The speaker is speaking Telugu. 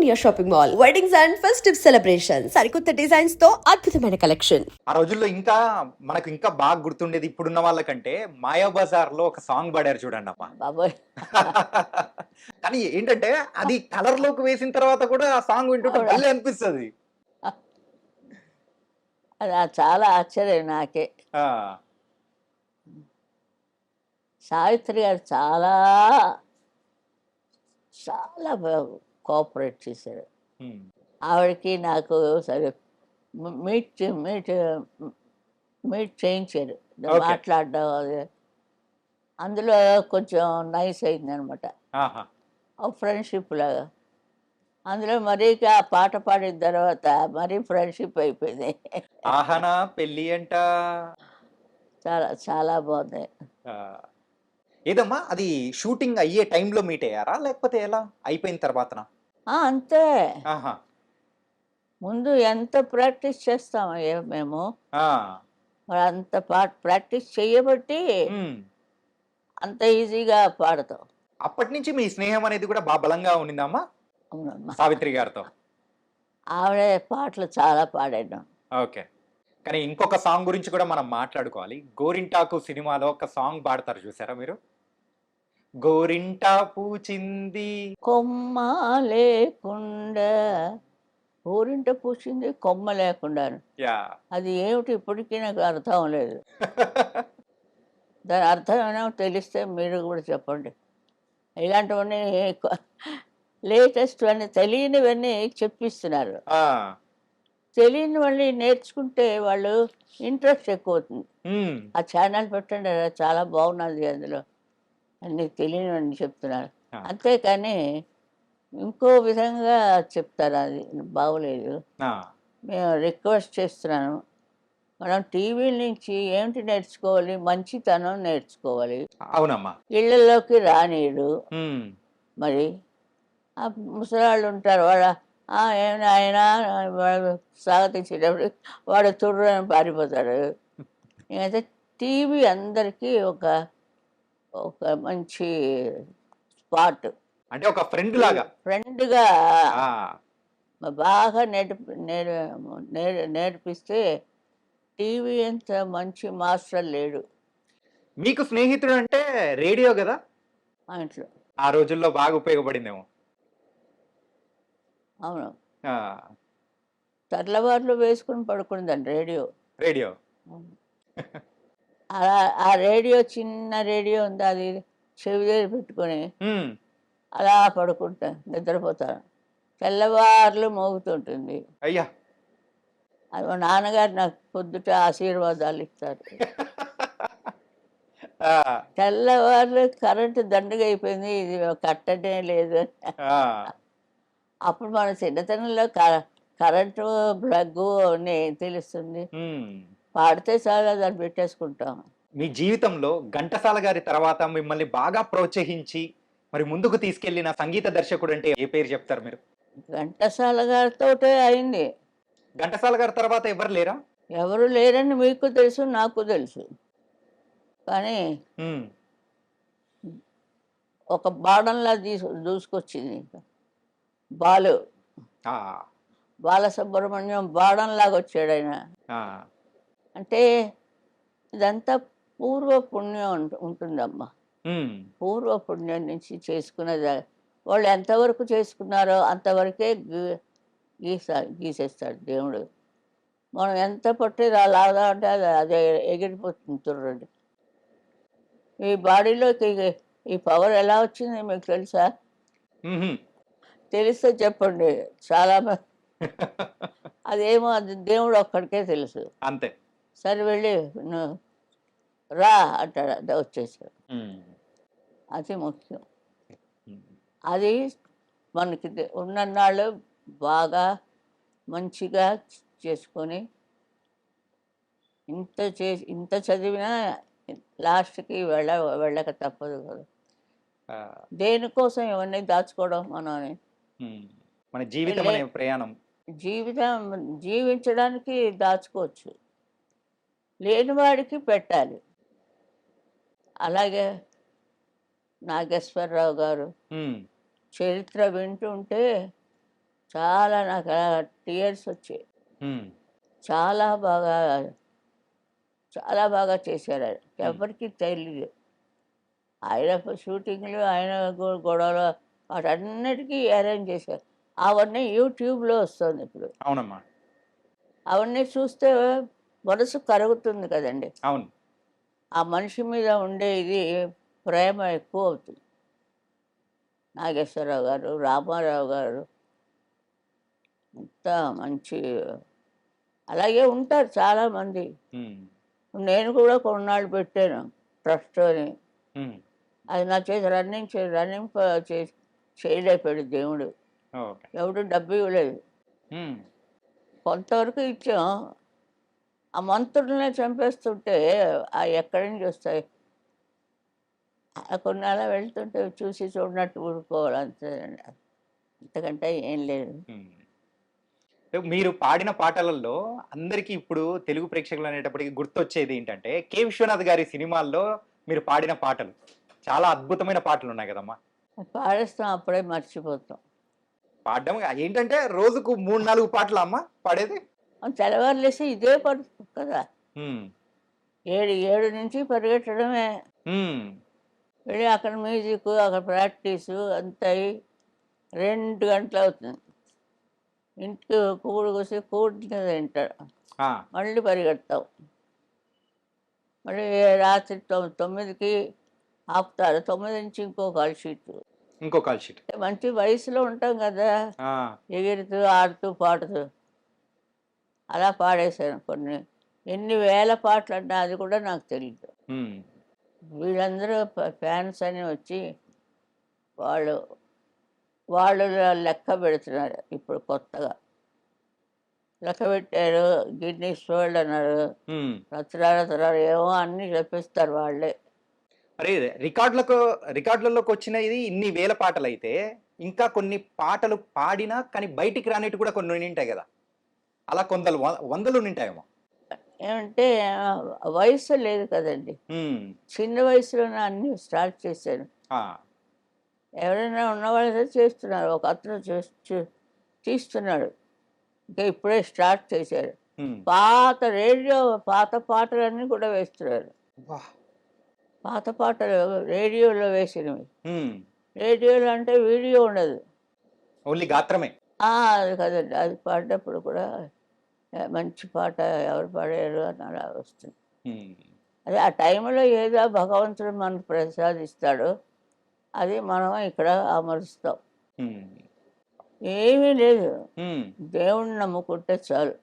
India shopping mall weddings and festive celebration సరికొత్త డిజైన్స్తో అద్భుతమైన కలెక్షన్ ఆ రోజుల్లో ఇంకా మనకు ఇంకా బాగా గుర్తుండేది ఇప్పుడున్న వాళ్ళకంటే మాయా బజార్లో ఒక సాంగ్ పాడారు చూడండి అమ్మా. బాబోయ్. కానీ ఏంటంటే అది కలర్లోకి వేసిన తర్వాత కూడా ఆ సాంగ్ వింటుంటే? భలే అనిపిస్తుంది. అది చాలా ఆశ్చర్యం నాకే. సావిత్రి గారు చాలా చాలా కోఆపరేట్ చేశారు. ఆవిడకి నాకు సరే మీట్ మీట్ మీట్ చేయించారు. మాట్లాడడం అది. అందులో కొంచెం నైస్ అయింది అనమాట ఫ్రెండ్షిప్ లాగా. అందులో మరీ ఆ పాట పాడిన తర్వాత మరీ ఫ్రెండ్షిప్ అయిపోయింది. ఆహనా పెళ్ళి అంట? చాలా చాలా బాగుంది. ఏదమ్మా అది షూటింగ్ అయ్యే టైంలో మీట్ అయ్యారా? లేకపోతే ఎలా? అయిపోయిన తర్వాతనా? అంతే. ముందు ఎంత ప్రాక్టీస్ చేస్తామయ్యా మేము? మరి అంత పా ప్రాక్టీస్ చేయబట్టి. అంత ఈజీగా పాడతాం. అప్పటి నుంచి మీ స్నేహం అనేది కూడా బాగా బలంగా ఉండిందమ్మా అవునమ్మా. సావిత్రి గారితో. ఆవిడ పాటలు చాలా పాడాను ఓకే. కానీ ఇంకొక సాంగ్ గురించి కూడా మనం మాట్లాడుకోవాలి. గోరింటాకు సినిమాలో ఒక సాంగ్ పాడతారు చూసారా మీరు? గోరింటా పూచింది. కొమ్మ లేకుండా ఊరింట పూసింది కొమ్మ లేకుండా యా. అది ఏమిటి ఇప్పటికీ నాకు అర్థం లేదు. దాని అర్థం ఏమైనా తెలిస్తే మీరు కూడా చెప్పండి. ఇలాంటివన్నీ లేటెస్ట్ అన్నీ తెలియనివన్నీ చెప్పిస్తున్నారు. ఆ, తెలియనివన్నీ నేర్చుకుంటే వాళ్ళు ఇంట్రెస్ట్ ఎక్కువ అవుతుంది. ఆ ఛానల్ పెట్టండి చాలా బాగున్నది అందులో. అన్ని తెలియనివన్నీ చెప్తున్నారు. అంతేకాని ఇంకో విధంగా చెప్తారు అది బాగోలేదు. మేము రిక్వెస్ట్ చేస్తున్నాను. మనం టీవీ నుంచి ఏమిటి నేర్చుకోవాలి? మంచితనం నేర్చుకోవాలి. అవునమ్మా. ఇళ్ళలోకి రానీడు మరి ముసలాళ్ళు ఉంటారు. వాళ్ళ "ఆ, ఏమి ఆయన వాడు స్వాగతించేటప్పుడు వాడు తుర్రు అని పారిపోతాడు. ఇంకైతే టీవీ అందరికీ ఒక ఒక మంచి స్పాట్. అంటే ఒక ఫ్రెండ్ లాగా. ఫ్రెండ్గా బాగా నేర్పి నేర్ నేర్ నేర్పిస్తే టీవీ అంత మంచి మాస్టర్ లేడు. మీకు స్నేహితుడు అంటే రేడియో కదా? ఇంట్లో. ఆ రోజుల్లో బాగా ఉపయోగపడిందేమో. అవును. తెల్లవారులు వేసుకుని పడుకుందండి రేడియో. రేడియో. అలా ఆ రేడియో చిన్న రేడియో ఉంది అది చెవి దగ్గర పెట్టుకొని అలా పడుకుంటా నిద్రపోతాను. తెల్లవారులు మోగుతుంటుంది. అయ్యా! అది మా నాన్నగారు నాకు పొద్దుట ఆశీర్వాదాలు ఇస్తారు. తెల్లవారులు కరెంటు దండగా అయిపోయింది ఇది కట్టనే లేదు. అప్పుడు మన చిన్నతనంలో క- కరెంటు ప్లగ్ అని తెలుస్తుంది. పాడితే చాలా దాన్ని పెట్టేసుకుంటాం. మీ జీవితంలో ఘంటసాల గారి తర్వాత మిమ్మల్ని బాగా ప్రోత్సహించి మరి ముందుకు తీసుకెళ్ళిన సంగీత దర్శకుడు అంటే ఏ పేరు చెప్తారు మీరు? ఘంటసాల గారితో అయింది. ఘంటసాల గారి తర్వాత ఎవరు లేరా? ఎవరు లేరని మీకు తెలుసు నాకు తెలుసు. కానీ ఒక బాణంలా తీసు దూసుకొచ్చింది. బాలు. బాలసుబ్రహ్మణ్యం బాణంలాగా వచ్చాడు ఆయన అంటే ఇదంతా పూర్వ పుణ్యం ఉంట- ఉంటుందమ్మా. పూర్వ పుణ్యం నుంచి చేసుకున్నది. వాళ్ళు ఎంతవరకు చేసుకున్నారో అంతవరకే గీస గీసేస్తాడు దేవుడు. మనం ఎంత పట్టి లాగా అంటే అది అదే ఎగిరిపోతుంది చూడండి ఈ బాడీలోకి ఈ- పవర్ ఎలా వచ్చింది మీకు తెలుసా. తెలిస్తే చెప్పండి. చాలా అదేమో అది దేవుడు ఒక్కడికే తెలుసు. అంతే. సరే వెళ్ళి నువ్వు రా అంటాడు. వచ్చేసాడు. అది ముఖ్యం. అది మనకి ఉన్నన్నాళ్ళు బాగా మంచిగా చేసుకొని ఇంత చే ఇంత చదివినా లాస్ట్కి వెళ్ళ వెళ్ళక తప్పదు కదా. దేనికోసం ఇవన్నీ దాచుకోవడం మనం. మన జీవితం ప్రయాణం. జీవితం జీవించడానికి దాచుకోవచ్చు. లేనివాడికి పెట్టాలి. అలాగే నాగేశ్వరరావు గారు చరిత్ర వింటుంటే చాలా నాకు టీయర్స్ వచ్చాయి. చాలా బాగా చాలా బాగా చేశారు ఆయన. ఎవరికి తెలియదు ఆయన షూటింగ్లు ఆయన గొడవలు వాటన్నిటికీ అరేంజ్ చేశారు. అవన్నీ యూట్యూబ్లో వస్తుంది ఇప్పుడు. అవునమ్మా. అవన్నీ చూస్తే మనసు కరుగుతుంది కదండి. అవును. ఆ మనిషి మీద ఉండే ఇది ప్రేమ ఎక్కువ అవుతుంది. నాగేశ్వరరావు గారు రామారావు గారు అంత మంచి అలాగే ఉంటారు చాలామంది. నేను కూడా కొన్నాళ్ళు పెట్టాను ట్రస్ట్ అని. అది నా చేసి రన్నింగ్ చే రన్నింగ్ చేసి చేయలేపాడు దేవుడు. ఎవడు డబ్బు ఇవ్వలేదు. కొంతవరకు ఇచ్చాం. ఆ మంత్రులనే చంపేస్తుంటే ఆ ఎక్కడి నుంచి వస్తాయి? కొన్ని అలా వెళ్తుంటే చూసి చూడనట్టు ఊరుకోవాలి అంతే. అంతకంటే ఏం లేదు. మీరు పాడిన పాటలలో అందరికీ ఇప్పుడు తెలుగు ప్రేక్షకులు అనేటప్పటికి గుర్తొచ్చేది ఏంటంటే కె. విశ్వనాథ్ గారి సినిమాల్లో మీరు పాడిన పాటలు. చాలా అద్భుతమైన పాటలు ఉన్నాయి కదమ్మా. పాడేస్తాం అప్పుడే మర్చిపోతాం. పాడడం ఏంటంటే రోజుకు మూడు నాలుగు పాటలు అమ్మా పాడేది? తెల్లవారులేసి ఇదే పడుతుంది కదా. ఏడు ఏడు నుంచి పరిగెట్టడమే వెళ్ళి అక్కడ మ్యూజిక్ అక్కడ ప్రాక్టీసు అంతా అయ్యి రెండు గంటలు అవుతుంది. ఇంటికి కూడు కూసి కూడి తింటాడు. మళ్ళీ పరిగెడతాం. మళ్ళీ రాత్రి తొమ్- తొమ్మిదికి ఆపుతారు. తొమ్మిది నుంచి ఇంకో కాల్ షీట్. ఇంకో కాల్ షీట్. మంచి వయసులో ఉంటాం కదా. ఎగురుతూ ఆడుతూ పాడుతూ. అలా పాడేశాను కొన్ని ఎన్ని వేల పాటలు అన్నా అది కూడా నాకు తెలియదు వీళ్ళందరూ ఫ్యాన్స్ అని వచ్చి వాళ్ళు వాళ్ళు లెక్క పెడుతున్నారు ఇప్పుడు కొత్తగా. లెక్క పెట్టారు గిన్నీస్ వరల్డ్ అన్నారు. రచనాలు ఏమో అన్నీ చెప్పిస్తారు వాళ్ళే. అరే రికార్డులకు రికార్డులలోకి వచ్చిన ఇది ఇన్ని వేల పాటలు అయితే ఇంకా కొన్ని పాటలు పాడినా కానీ బయటికి రానిట్టు కూడా కొన్ని ఉంటాయి కదా. అలా కొందరు వ- వందలు ఉంటాయేమో ఏమంటే వయసు లేదు కదండి. చిన్న వయసులోనే అన్నీ స్టార్ట్ చేశాను ఎవరైనా ఉన్నవాళ్ళైతే చేస్తున్నారు. ఒక అతను తీస్తున్నాడు. ఇంకా ఇప్పుడే స్టార్ట్ చేశారు. పాత రేడియో పాత పాటలన్నీ కూడా వేస్తున్నారు. పాత పాటలు రేడియోలో వేసినవి. రేడియోలో అంటే వీడియో ఉండదు. ఓన్లీ గాత్రమే. అది కదండి. అది పాడినప్పుడు కూడా మంచి పాట ఎవరు పాడారు అని అలా వస్తుంది. అదే ఆ టైంలో ఏదో భగవంతుడు మనకు ప్రసాదిస్తాడో. అది మనం ఇక్కడ అమరుస్తాం. ఏమీ లేదు. దేవుణ్ణి నమ్ముకుంటే చాలు.